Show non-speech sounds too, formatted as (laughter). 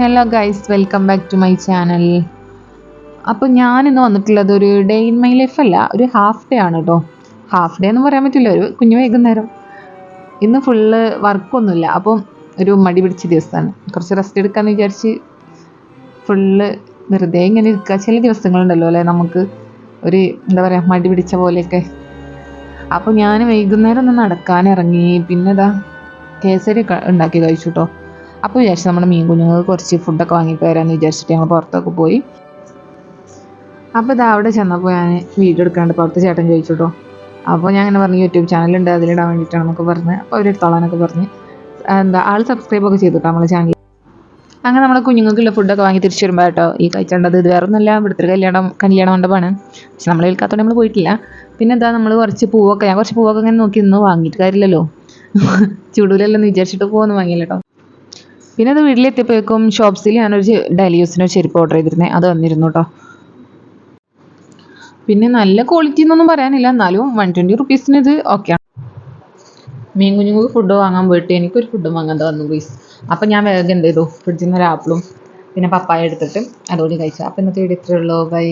Hello guys welcome back to my channel അപ്പോൾ ഞാനിന്ന് വന്നിട്ടുള്ളത് ഒരു ഡേ ഇൻ മൈ ലൈഫ് അല്ല ഒരു ഹാഫ് ഡേ ആണ് കേട്ടോ ഹാഫ് ഡേ എന്ന് പറയാൻ പറ്റില്ല ഒരു കുഞ്ഞു വൈകുന്നേരം. ഇന്ന് ഫുള്ള് വർക്കൊന്നുമില്ല അപ്പം ഒരു മടി പിടിച്ച ദിവസമാണ്. കുറച്ച് റെസ്റ്റ് എടുക്കാമെന്ന് വിചാരിച്ച് ഫുള്ള് വെറുതെ ഇങ്ങനെ ഇരിക്കുക ചില ദിവസങ്ങളുണ്ടല്ലോ അല്ലേ നമുക്ക് ഒരു എന്താ പറയുക മടി പിടിച്ച പോലെയൊക്കെ. അപ്പോൾ ഞാൻ വൈകുന്നേരം ഒന്ന് നടക്കാനിറങ്ങി പിന്നെ ഇതാ കേസരി ഉണ്ടാക്കി കഴിച്ചു കേട്ടോ അപ്പോൾ വിചാരിച്ചു നമ്മുടെ മീൻ കുഞ്ഞുങ്ങൾക്ക് കുറച്ച് ഫുഡൊക്കെ വാങ്ങിയിട്ട് വരാമെന്ന് വിചാരിച്ചിട്ട് ഞങ്ങൾ പുറത്തൊക്കെ പോയി. അപ്പോൾ ഇത് അവിടെ ചെന്നപ്പോൾ ഞാൻ വീഡിയോ എടുക്കാണ്ട് പുറത്ത് ചേട്ടൻ ചോദിച്ചു കേട്ടോ അപ്പോൾ ഞാൻ അങ്ങനെ പറഞ്ഞു യൂട്യൂബ് ചാനലുണ്ട് അതിലിടാൻ വേണ്ടിയിട്ടാണ് നമുക്ക് പറഞ്ഞ് അപ്പോൾ അവരെടുത്തോളാനൊക്കെ പറഞ്ഞ്. എന്താ ആൾ സബ്സ്ക്രൈബ് ഒക്കെ ചെയ്തു കേട്ടോ നമ്മളെ ചാനൽ അങ്ങനെ നമ്മളെ കുഞ്ഞുങ്ങൾക്കുള്ള ഫുഡൊക്കെ വാങ്ങി തിരിച്ചു വരുമ്പോൾ കേട്ടോ ഈ കഴിച്ചേണ്ടത് ഇത് വേറെ ഒന്നുമല്ല ഇവിടുത്തെ കല്യാണം കല്യാണം മണ്ഡപമാണ്. പക്ഷെ നമ്മൾ കേൾക്കാത്തതുകൊണ്ട് നമ്മൾ പോയിട്ടില്ല. പിന്നെ എന്താ നമ്മൾ കുറച്ച് പൂവൊക്കെ ഞാൻ കുറച്ച് പൂവൊക്കെ ഇങ്ങനെ നോക്കി നിന്ന് വാങ്ങിയിട്ട് കാര്യമില്ലല്ലോ. (laughs) ചുടൂലല്ലോ എന്ന് വിചാരിച്ചിട്ട് പോകുന്നു വാങ്ങിയില്ല കേട്ടോ. പിന്നെ അത് വീട്ടിലെത്തിയപ്പോഴേക്കും ഷോപ്സിൽ ഞാനൊരു ഒരു ചെരുപ്പ് ഓർഡർ ചെയ്തിരുന്നത് അത് വന്നിരുന്നു കേട്ടോ പിന്നെ നല്ല ക്വാളിറ്റി എന്നൊന്നും പറയാനില്ല എന്നാലും വൺ ട്വന്റി റുപ്പീസിന് ഇത് ഓക്കെയാണ് മീൻ കുഞ്ഞുങ്ങൾക്ക് ഫുഡ് വാങ്ങാൻ പോയിട്ട് എനിക്കൊരു ഫുഡും വാങ്ങാൻ വന്നു പ്ലീസ് അപ്പം ഞാൻ വേഗം എന്ത് ചെയ്തു ഫ്രിഡ്ജിൽ നിന്ന് ഒരു ആപ്പിളും പിന്നെ പപ്പായ എടുത്തിട്ട് അതുകൂടി കഴിച്ചു. അപ്പം ഇന്നത്തെ വീഡിയോ ഇത്രയേ ഉള്ളൂ. ബൈ